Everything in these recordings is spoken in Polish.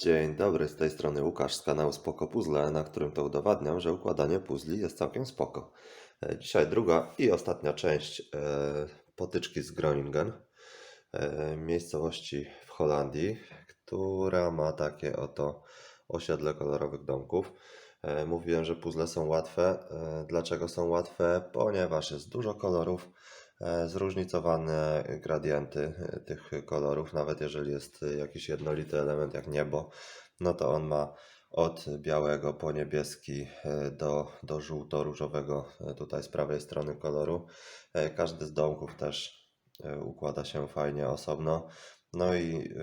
Dzień dobry, z tej strony Łukasz z kanału Spoko Puzzle, na którym to udowadniam, że układanie puzli jest całkiem spoko. E, Dzisiaj druga i ostatnia część e, potyczki z Groningen, e, miejscowości w Holandii, która ma takie oto osiedle kolorowych domków. Mówiłem, że puzzle są łatwe. Dlaczego są łatwe? Ponieważ jest dużo kolorów, zróżnicowane gradienty e, tych kolorów, nawet jeżeli jest e, jakiś jednolity element jak niebo, no to on ma od białego po niebieski e, do, do żółto-różowego e, tutaj z prawej strony koloru. E, Każdy z domków też e, układa się fajnie osobno. No i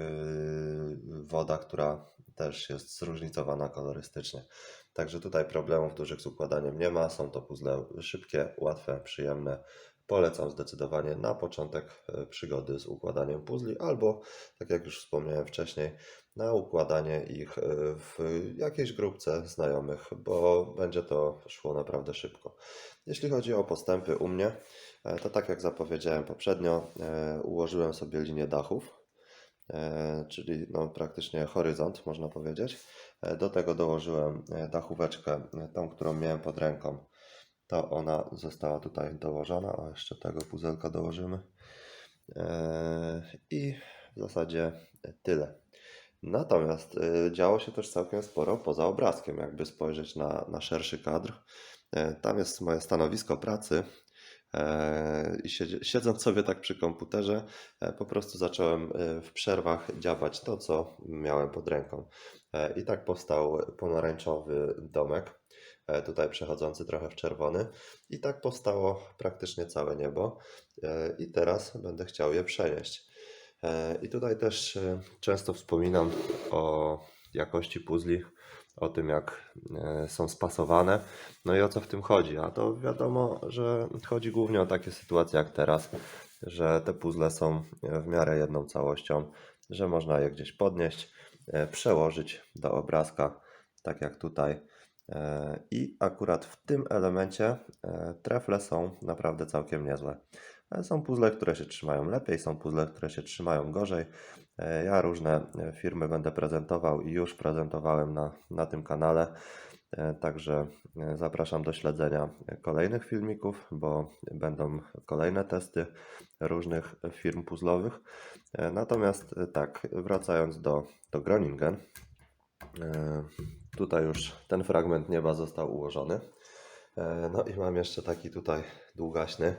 woda, która też jest zróżnicowana kolorystycznie. Także tutaj problemów dużych z układaniem nie ma. Są to puzzle szybkie, łatwe, przyjemne. Polecam zdecydowanie na początek e, przygody z układaniem puzli, albo, tak jak już wspomniałem wcześniej, na układanie ich e, w jakiejś grupce znajomych, bo będzie to szło naprawdę szybko. Jeśli chodzi o postępy u mnie, e, to tak jak zapowiedziałem poprzednio, ułożyłem sobie linię dachów, czyli no, praktycznie horyzont, można powiedzieć. Do tego dołożyłem dachóweczkę, tą, którą miałem pod ręką. To ona została tutaj dołożona, a jeszcze tego puzelka dołożymy. E, I w zasadzie tyle. Natomiast e, działo się też całkiem sporo poza obrazkiem, jakby spojrzeć na, na szerszy kadr. E, Tam jest moje stanowisko pracy. E, I siedząc sobie tak przy komputerze, po prostu zacząłem w przerwach dziabać to, co miałem pod ręką. I tak powstał pomarańczowy domek, tutaj przechodzący trochę w czerwony. I tak powstało praktycznie całe niebo. E, I teraz będę chciał je przenieść. E, I tutaj też e, często wspominam o jakości puzli, o tym jak e, są spasowane, no i o co w tym chodzi. A to wiadomo, że chodzi głównie o takie sytuacje jak teraz, że te puzzle są w miarę jedną całością, że można je gdzieś podnieść, e, przełożyć do obrazka, tak jak tutaj. E, I akurat w tym elemencie e, trefle są naprawdę całkiem niezłe. Ale Są puzzle, które się trzymają lepiej, są puzzle, które się trzymają gorzej. E, Ja różne e, firmy będę prezentował i już prezentowałem na, na tym kanale. E, Także e, zapraszam do śledzenia kolejnych filmików, bo będą kolejne testy różnych firm puzzlowych. E, Natomiast e, tak, wracając do, do Groningen, e, tutaj już ten fragment nieba został ułożony. E, No i mam jeszcze taki tutaj długaśny.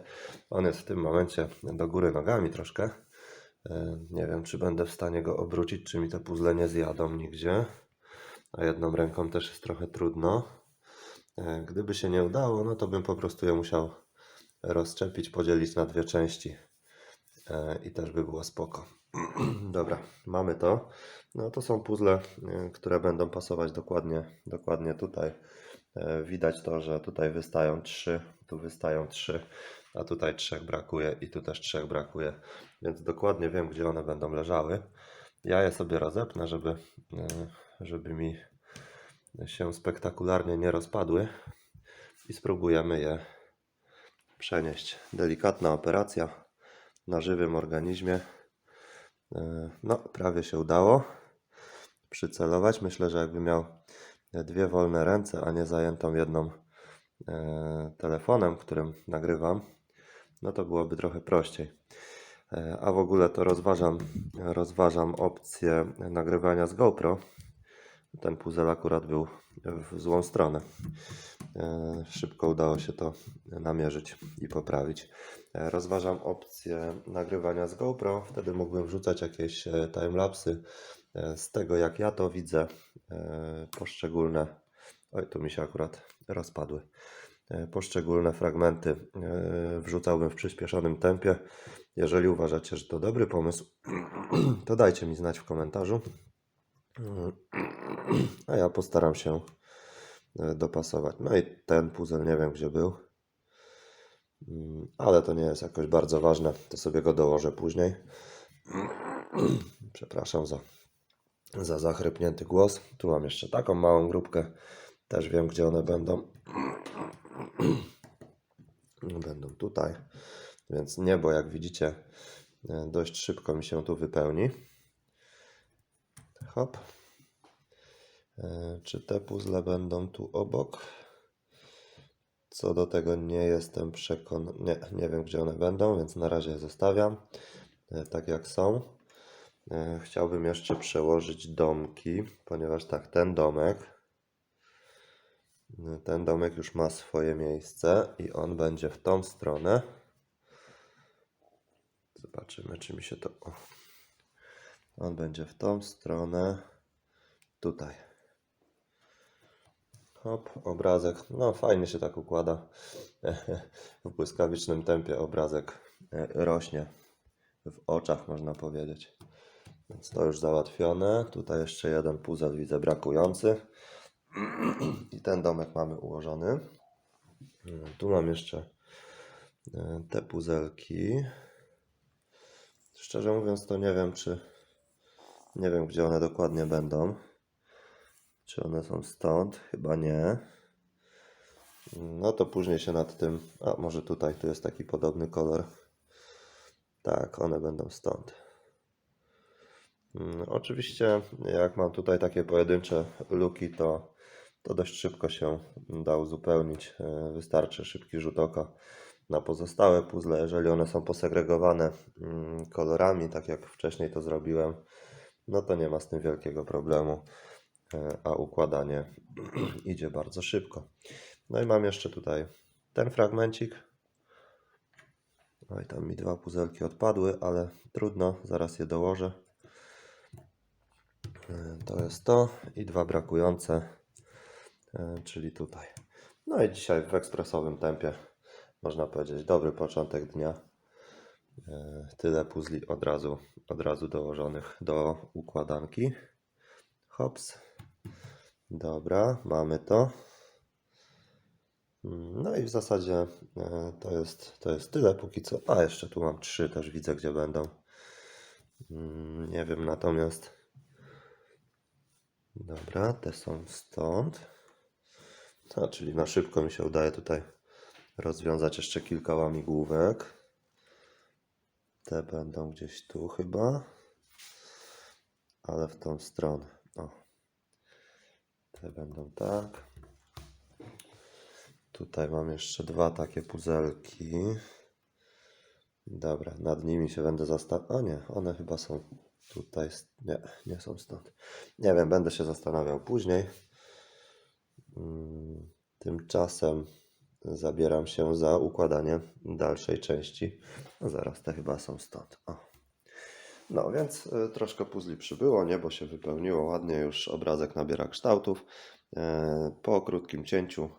On jest w tym momencie do góry nogami troszkę. E, Nie wiem, czy będę w stanie go obrócić, czy mi te puzzle nie zjadą nigdzie. A jedną ręką też jest trochę trudno. E, Gdyby się nie udało, no to bym po prostu je musiał rozczepić, podzielić na dwie części. I też by było spoko. Dobra, mamy to. No to są puzzle, e, które będą pasować dokładnie, dokładnie tutaj. E, Widać to, że tutaj wystają trzy, tu wystają trzy, a tutaj trzech brakuje i tu też trzech brakuje, więc dokładnie wiem, gdzie one będą leżały. Ja je sobie rozepnę, żeby, e, żeby mi się spektakularnie nie rozpadły i spróbujemy je przenieść. Delikatna operacja na żywym organizmie. E, No, prawie się udało przycelować. Myślę, że jakby miał dwie wolne ręce, a nie zajętą jedną e, telefonem, którym nagrywam, no to byłoby trochę prościej. E, A w ogóle to rozważam, rozważam opcję nagrywania z GoPro. Ten puzzle akurat był w złą stronę. E, Szybko udało się to namierzyć i poprawić. E, Rozważam opcję nagrywania z GoPro. Wtedy mógłbym wrzucać jakieś e, timelapsy z tego, jak ja to widzę. Poszczególne. Oj, tu mi się akurat rozpadły. Poszczególne fragmenty wrzucałbym w przyspieszonym tempie. Jeżeli uważacie, że to dobry pomysł, to dajcie mi znać w komentarzu. A ja postaram się dopasować. No i ten puzzle nie wiem gdzie był. Mm, Ale to nie jest jakoś bardzo ważne. To sobie go dołożę później. Przepraszam za, za zachrypnięty głos. Tu mam jeszcze taką małą grupkę. Też wiem gdzie one będą. Będą tutaj. Więc niebo, jak widzicie, e, dość szybko mi się tu wypełni. Hop. E, Czy te puzzle będą tu obok? Co do tego nie jestem przekonany. Nie, nie wiem, gdzie one będą, więc na razie je zostawiam e, tak jak są. E, Chciałbym jeszcze przełożyć domki, ponieważ tak, ten domek. Ten domek już ma swoje miejsce i on będzie w tą stronę. Zobaczymy, czy mi się to. On będzie w tą stronę. Tutaj. Hop, obrazek. No, fajnie się tak układa. W błyskawicznym tempie obrazek e, rośnie w oczach, można powiedzieć. Więc to już załatwione. Tutaj jeszcze jeden puzzle widzę brakujący. I ten domek mamy ułożony. Mm, Tu mam jeszcze e, te puzelki. Szczerze mówiąc, to nie wiem, czy. Nie wiem, gdzie one dokładnie będą. Czy one są stąd? Chyba nie. No to później się nad tym. A może tutaj, tu jest taki podobny kolor. Tak, one będą stąd. Mm, Oczywiście, jak mam tutaj takie pojedyncze luki, to, to dość szybko się da uzupełnić. E, Wystarczy szybki rzut oka na pozostałe puzzle, jeżeli one są posegregowane mm, kolorami, tak jak wcześniej to zrobiłem, no to nie ma z tym wielkiego problemu, a układanie idzie bardzo szybko. No i mam jeszcze tutaj ten fragmencik. Oj, tam mi dwa puzelki odpadły, ale trudno, zaraz je dołożę. E, To jest to i dwa brakujące, e, czyli tutaj. No i dzisiaj w ekspresowym tempie, można powiedzieć, dobry początek dnia. E, Tyle puzli od razu, od razu dołożonych do układanki. Hops. Dobra, mamy to. Mm, No i w zasadzie e, to jest, to jest tyle póki co. A jeszcze tu mam trzy, też widzę gdzie będą. Mm, Nie wiem natomiast. Dobra, te są stąd. A, czyli na szybko mi się udaje tutaj rozwiązać jeszcze kilka łamigłówek. Te będą gdzieś tu chyba. Ale w tą stronę. Te będą tak. Tutaj mam jeszcze dwa takie puzelki. Dobra, nad nimi się będę zastanawiał. A nie, one chyba są tutaj. Nie, nie są stąd. Nie wiem, będę się zastanawiał później. Mm, Tymczasem zabieram się za układanie dalszej części. No zaraz te chyba są stąd. O. No więc y, troszkę puzli przybyło, niebo się wypełniło ładnie, już obrazek nabiera kształtów. E, Po krótkim cięciu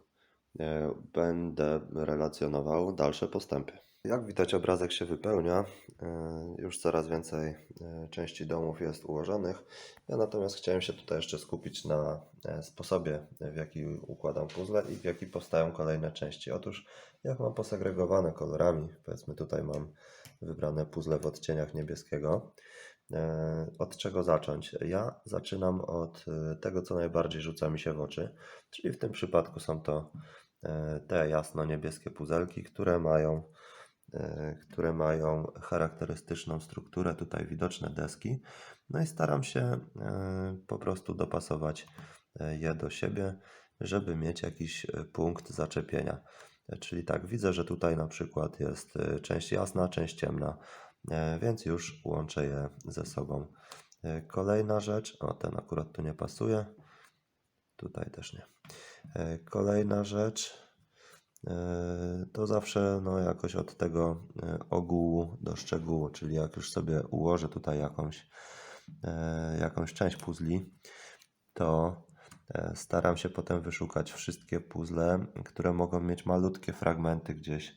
e, będę relacjonował dalsze postępy. Jak widać, obrazek się wypełnia. e, Już coraz więcej części domów jest ułożonych. Ja natomiast chciałem się tutaj jeszcze skupić na sposobie, w jaki układam puzzle i w jaki powstają kolejne części. Otóż, jak mam posegregowane kolorami, powiedzmy tutaj mam wybrane puzzle w odcieniach niebieskiego. E, Od czego zacząć? Ja zaczynam od e, tego, co najbardziej rzuca mi się w oczy, czyli w tym przypadku są to e, te jasno-niebieskie puzelki, które mają, które mają charakterystyczną strukturę, tutaj widoczne deski. No i staram się po prostu dopasować je do siebie, żeby mieć jakiś punkt zaczepienia. Czyli tak, widzę, że tutaj na przykład jest e, część jasna, część ciemna, e, więc już łączę je ze sobą. E, Kolejna rzecz, o ten akurat tu nie pasuje, tutaj też nie. Kolejna rzecz to zawsze no, jakoś od tego ogółu do szczegółu, czyli jak już sobie ułożę tutaj jakąś, jakąś część puzli, to staram się potem wyszukać wszystkie puzzle, które mogą mieć malutkie fragmenty gdzieś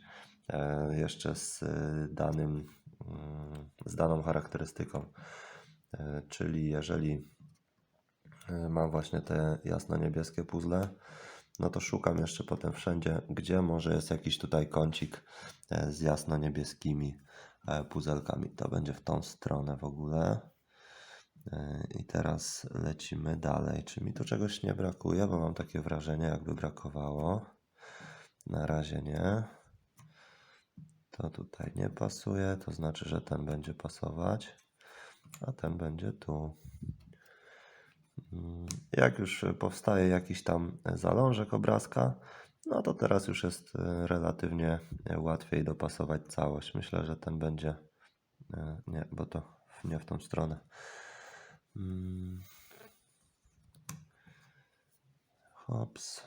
e, jeszcze z e, danym, mm, z daną charakterystyką. E, Czyli jeżeli e, mam właśnie te jasno-niebieskie puzzle, no to szukam jeszcze potem wszędzie, gdzie może jest jakiś tutaj kącik e, z jasno-niebieskimi e, puzelkami. To będzie w tą stronę w ogóle. E, I teraz lecimy dalej. Czy mi tu czegoś nie brakuje? Bo mam takie wrażenie, jakby brakowało. Na razie nie. To tutaj nie pasuje, to znaczy, że ten będzie pasować, a ten będzie tu. Mm, Jak już powstaje jakiś tam zalążek obrazka, no to teraz już jest e, relatywnie łatwiej dopasować całość. Myślę, że ten będzie. e, Nie, bo to nie w tą stronę. Mm. Hops.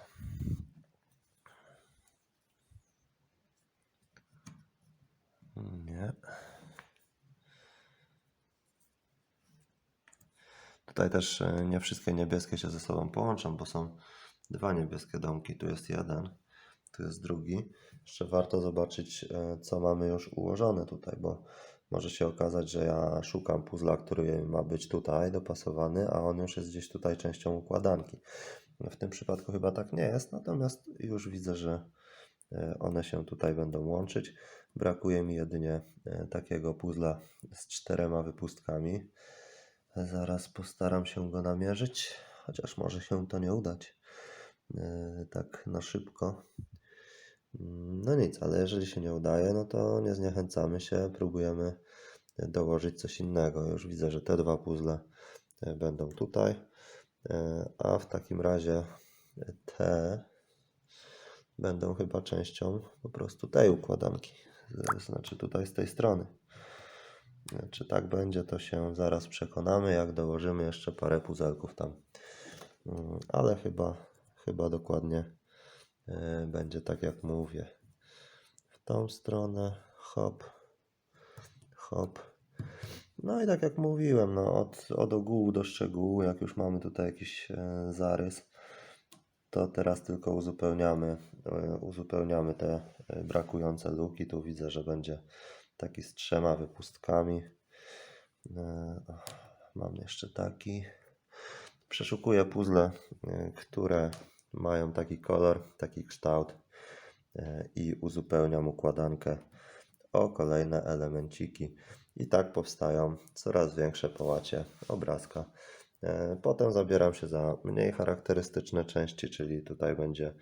Nie. Tutaj też e, nie wszystkie niebieskie się ze sobą połączą, bo są dwa niebieskie domki. Tu jest jeden, tu jest drugi. Jeszcze warto zobaczyć, e, co mamy już ułożone tutaj, bo może się okazać, że ja szukam puzla, który ma być tutaj dopasowany, a on już jest gdzieś tutaj częścią układanki. W tym przypadku chyba tak nie jest, natomiast już widzę, że e, one się tutaj będą łączyć. Brakuje mi jedynie e, takiego puzla z czterema wypustkami. Zaraz postaram się go namierzyć, chociaż może się to nie udać. e, Tak na szybko. No nic, ale jeżeli się nie udaje, no to nie zniechęcamy się, próbujemy dołożyć coś innego. Już widzę, że te dwa puzzle e, będą tutaj, e, a w takim razie te będą chyba częścią po prostu tej układanki, znaczy tutaj z tej strony. Czy tak będzie, to się zaraz przekonamy, jak dołożymy jeszcze parę puzelków tam. Mm, Ale chyba, chyba dokładnie będzie tak, jak mówię. W tą stronę, hop, hop. No i tak jak mówiłem, no od, od ogółu do szczegółu, jak już mamy tutaj jakiś e, zarys, to teraz tylko uzupełniamy, e, uzupełniamy te e, brakujące luki. Tu widzę, że będzie taki z trzema wypustkami. E, Mam jeszcze taki. Przeszukuję puzzle, e, które mają taki kolor, taki kształt e, i uzupełniam układankę o kolejne elemenciki. I tak powstają coraz większe połacie obrazka. E, Potem zabieram się za mniej charakterystyczne części, czyli tutaj będzie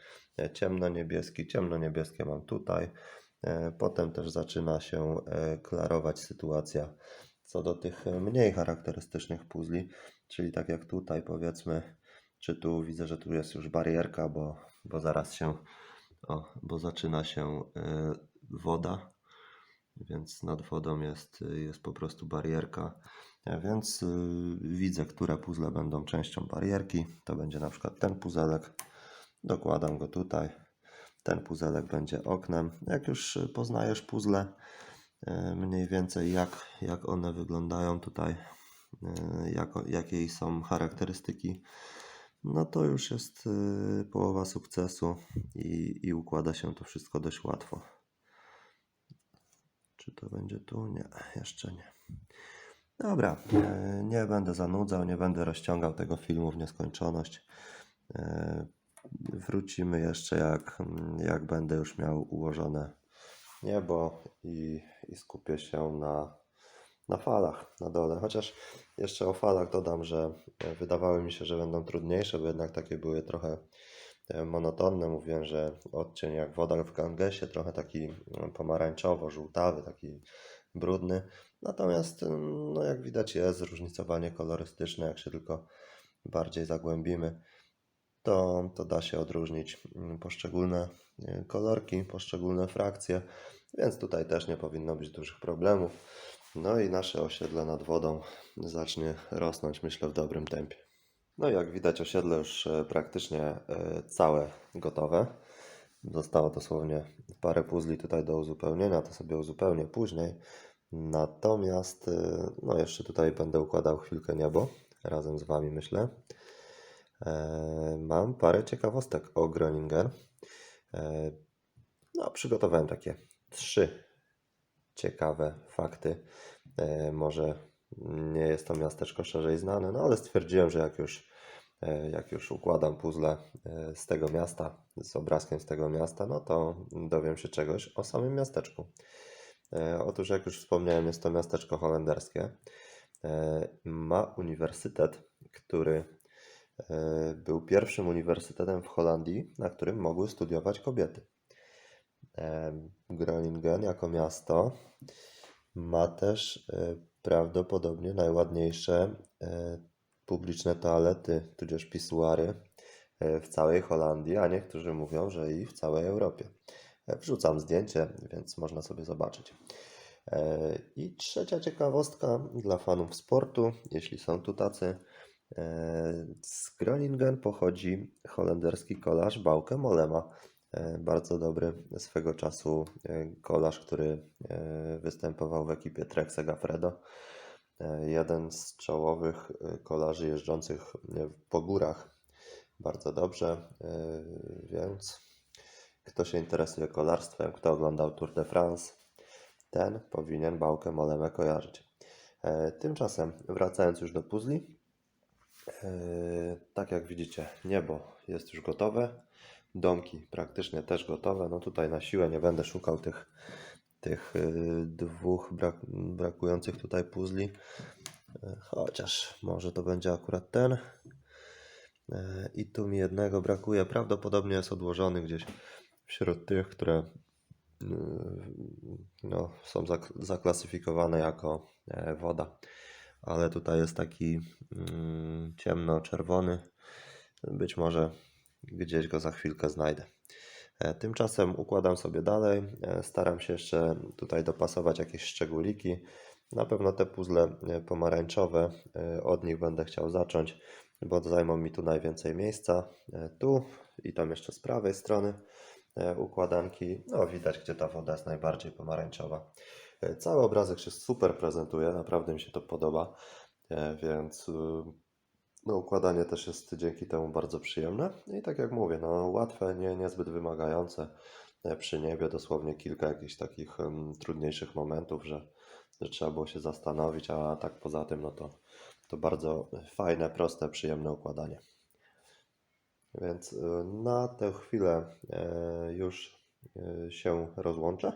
ciemno-niebieski. Ciemno-niebieskie mam tutaj. E, Potem też zaczyna się klarować sytuacja co do tych mniej charakterystycznych puzli, czyli tak jak tutaj powiedzmy, czy tu widzę, że tu jest już barierka, bo, bo zaraz się, o, bo zaczyna się e, woda, więc nad wodą jest, jest po prostu barierka. Więc y, widzę, które puzzle będą częścią barierki. To będzie na przykład ten puzelek. Dokładam go tutaj. Ten puzelek będzie oknem. Jak już y, poznajesz puzzle, y, mniej więcej jak, jak one wyglądają tutaj, y, jako, jakie są charakterystyki, no to już jest y, połowa sukcesu i, i układa się to wszystko dość łatwo. Czy to będzie tu? Nie, jeszcze nie. Dobra, e, nie będę zanudzał, nie będę rozciągał tego filmu w nieskończoność. E, Wrócimy jeszcze, jak, jak będę już miał ułożone niebo i, i skupię się na, na falach na dole. Chociaż jeszcze o falach dodam, że e, wydawały mi się, że będą trudniejsze, bo jednak takie były trochę e, monotonne. Mówiłem, że odcień jak woda w Gangesie, trochę taki mm, pomarańczowo-żółtawy, taki brudny. Natomiast, ym, no jak widać, jest zróżnicowanie kolorystyczne. Jak się tylko bardziej zagłębimy, to, to da się odróżnić mm, poszczególne kolorki, poszczególne frakcje, więc tutaj też nie powinno być dużych problemów. No i nasze osiedle nad wodą zacznie rosnąć, myślę, w dobrym tempie. No i jak widać, osiedle już e, praktycznie e, całe gotowe. Zostało dosłownie parę puzli tutaj do uzupełnienia, to sobie uzupełnię później. Natomiast, e, no jeszcze tutaj będę układał chwilkę niebo razem z Wami, myślę. Mam parę ciekawostek o Groningen. E, No, przygotowałem takie trzy ciekawe fakty. E, Może nie jest to miasteczko szerzej znane, no ale stwierdziłem, że jak już, e, jak już układam puzzle e, z tego miasta, z obrazkiem z tego miasta, no to dowiem się czegoś o samym miasteczku. Otóż, jak już wspomniałem, jest to miasteczko holenderskie. Ma uniwersytet, który był pierwszym uniwersytetem w Holandii, na którym mogły studiować kobiety. Groningen jako miasto ma też e, prawdopodobnie najładniejsze e, publiczne toalety, tudzież pisuary e, w całej Holandii, a niektórzy mówią, że i w całej Europie. Wrzucam zdjęcie, więc można sobie zobaczyć. I trzecia ciekawostka dla fanów sportu, jeśli są tu tacy. Z Groningen pochodzi holenderski kolarz Bauke Mollema. E, Bardzo dobry swego czasu e, kolarz, który e, występował w ekipie Trek Segafredo. E, Jeden z czołowych e, kolarzy jeżdżących e, po górach. Bardzo dobrze, e, więc kto się interesuje kolarstwem, kto oglądał Tour de France, ten powinien Baukę Molemę kojarzyć. E, Tymczasem, wracając już do puzli, e, tak jak widzicie, niebo jest już gotowe, domki praktycznie też gotowe. No tutaj na siłę nie będę szukał tych, tych e, dwóch brak, brakujących tutaj puzli, chociaż może to będzie akurat ten. E, I tu mi jednego brakuje. Prawdopodobnie jest odłożony gdzieś wśród tych, które yy, no, są zak- zaklasyfikowane jako e, woda. Ale tutaj jest taki mm, ciemno-czerwony. Być może gdzieś go za chwilkę znajdę. E, Tymczasem układam sobie dalej. E, Staram się jeszcze tutaj dopasować jakieś szczególiki. Na pewno te puzzle e, pomarańczowe, od nich będę chciał zacząć, bo zajmą mi tu najwięcej miejsca. Tu i tam jeszcze z prawej strony układanki. No widać, gdzie ta woda jest najbardziej pomarańczowa. Cały obrazek się super prezentuje, naprawdę mi się to podoba, więc y, no, układanie też jest dzięki temu bardzo przyjemne. I tak jak mówię, no, łatwe, nie, niezbyt wymagające. E, Przy niebie dosłownie kilka jakichś takich em, trudniejszych momentów, że, że trzeba było się zastanowić, a tak poza tym, no to, to bardzo fajne, proste, przyjemne układanie. Więc y, na tę chwilę e, już e, się rozłączę.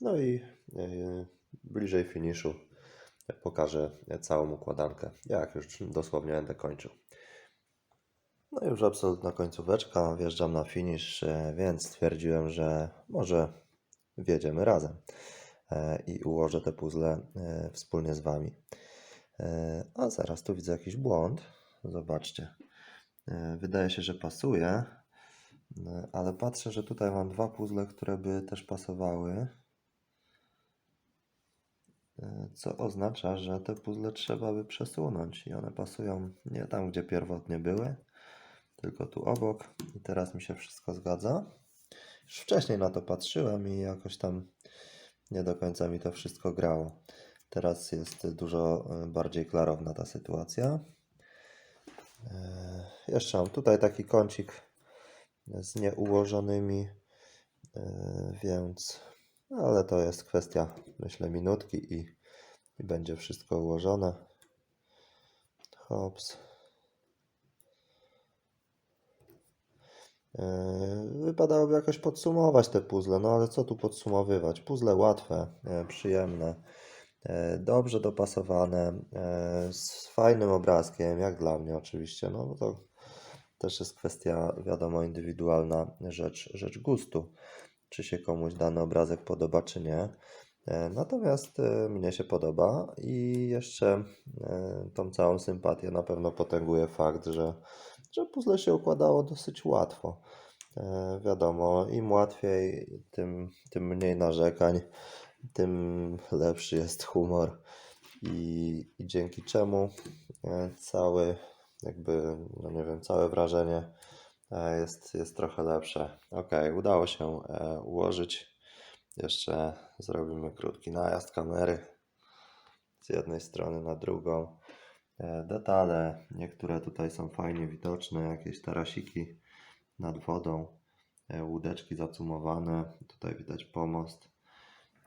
No i e, bliżej finiszu pokażę całą układankę, jak już dosłownie będę kończył. No już absolutna końcóweczka, wjeżdżam na finish, e, więc stwierdziłem, że może wjedziemy razem e, i ułożę te puzzle e, wspólnie z Wami. A zaraz tu widzę jakiś błąd. Zobaczcie. Wydaje się, że pasuje, ale patrzę, że tutaj mam dwa puzzle, które by też pasowały. E, Co oznacza, że te puzzle trzeba by przesunąć i one pasują nie tam, gdzie pierwotnie były, tylko tu obok. I teraz mi się wszystko zgadza. Już wcześniej na to patrzyłem i jakoś tam nie do końca mi to wszystko grało. Teraz jest dużo e, bardziej klarowna ta sytuacja. E, Jeszcze mam tutaj taki kącik z nieułożonymi, więc ale to jest kwestia, myślę, minutki i, i będzie wszystko ułożone. Hops. E, Wypadałoby jakoś podsumować te puzzle, no ale co tu podsumowywać? Puzzle łatwe, e, przyjemne, e, dobrze dopasowane, z fajnym obrazkiem, jak dla mnie oczywiście, no bo to też jest kwestia, wiadomo, indywidualna rzecz, rzecz gustu, czy się komuś dany obrazek podoba, czy nie. E, Natomiast e, mnie się podoba i jeszcze e, tą całą sympatię na pewno potęguje fakt, że, że puzzle się układało dosyć łatwo. Wiadomo, im łatwiej, tym, tym mniej narzekań, tym lepszy jest humor i, i dzięki czemu cały, jakby, no nie wiem, całe wrażenie jest, jest trochę lepsze. Ok, udało się e, ułożyć. Jeszcze zrobimy krótki najazd kamery z jednej strony na drugą. E, Detale, niektóre tutaj są fajnie widoczne, jakieś tarasiki nad wodą, e, łódeczki zacumowane, tutaj widać pomost.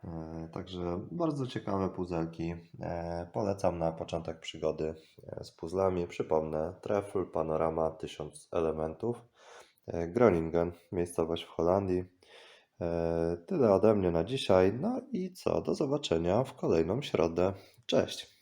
E, Także bardzo ciekawe puzelki. E, Polecam na początek przygody e, z puzzlami. Przypomnę, Trefl Panorama 1000 elementów. E, Groningen, miejscowość w Holandii. E, Tyle ode mnie na dzisiaj. No i co? Do zobaczenia w kolejną środę. Cześć!